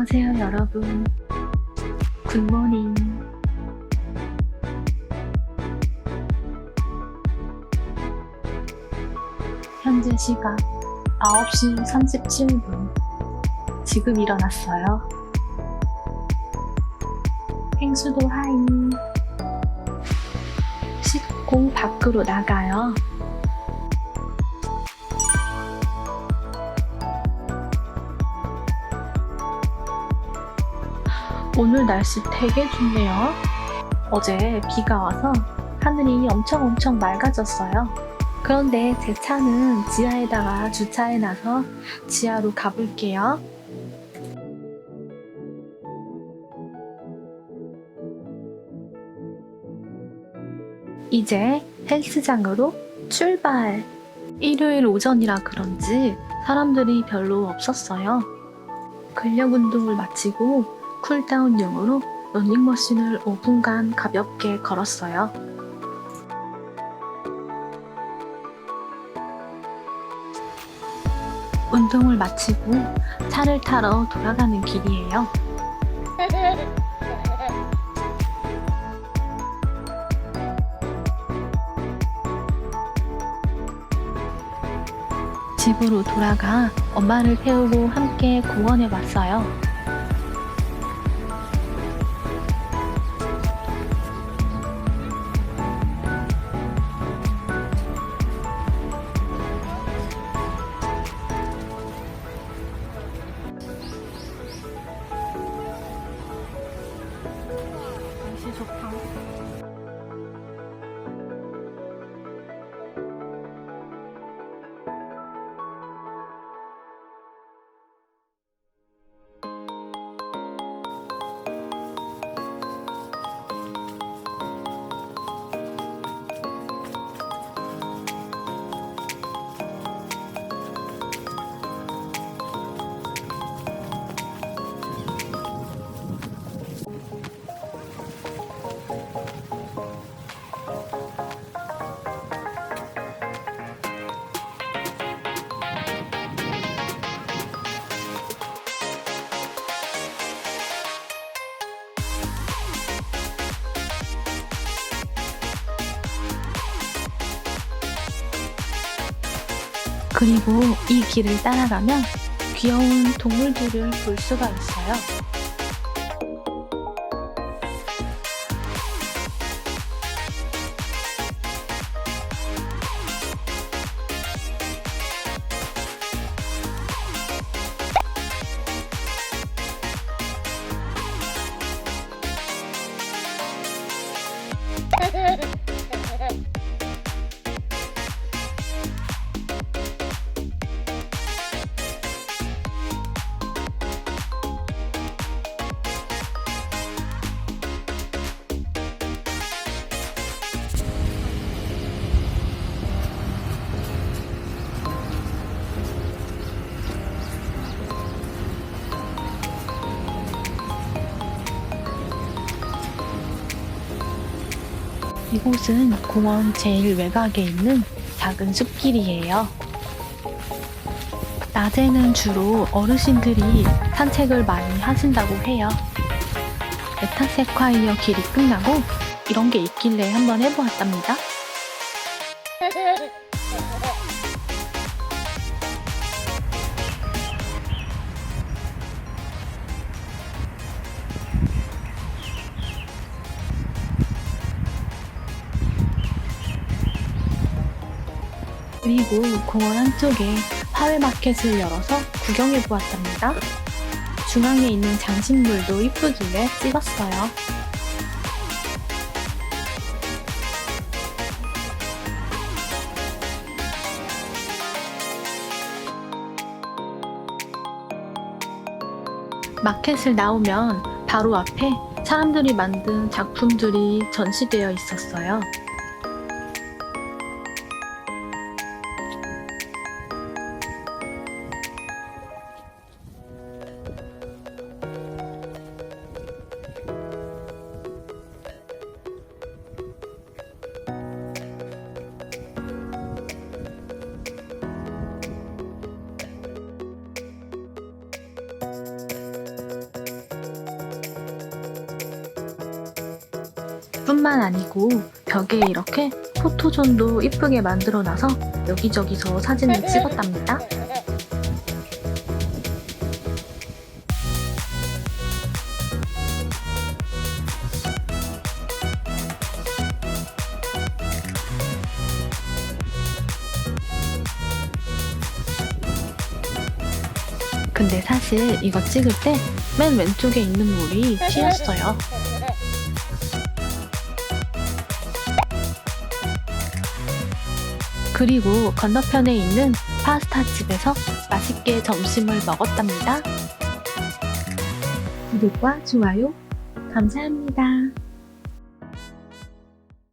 안녕하세요, 여러분. 굿모닝. 현재 시각 9시 37분. 지금 일어났어요. 행수도 하이. 씻고 밖으로 나가요. 오늘 날씨 되게 좋네요. 어제 비가 와서 하늘이 엄청 엄청 맑아졌어요. 그런데 제 차는 지하에다가 주차해 놔서 지하로 가볼게요. 이제 헬스장으로 출발! 일요일 오전이라 그런지 사람들이 별로 없었어요. 근력 운동을 마치고 쿨다운용으로 러닝머신을 5분간 가볍게 걸었어요. 운동을 마치고 차를 타러 돌아가는 길이에요. 집으로 돌아가 엄마를 태우고 함께 공원에 왔어요. 날 그리고 이 길을 따라가면 귀여운 동물들을 볼 수가 있어요. 이곳은 공원 제일 외곽에 있는 작은 숲길이에요. 낮에는 주로 어르신들이 산책을 많이 하신다고 해요. 메타세콰이어 길이 끝나고 이런 게 있길래 한번 해보았답니다. 그리고 공원 한쪽에 화훼 마켓을 열어서 구경해 보았답니다. 중앙에 있는 장식물도 이쁘길래 찍었어요. 마켓을 나오면 바로 앞에 사람들이 만든 작품들이 전시되어 있었어요. 뿐만 아니고 벽에 이렇게 포토존도 이쁘게 만들어놔서 여기저기서 사진을 찍었답니다. 근데 사실 이거 찍을 때 맨 왼쪽에 있는 물이 튀었어요. 그리고 건너편에 있는 파스타 집에서 맛있게 점심을 먹었답니다. 구독과 좋아요 감사합니다.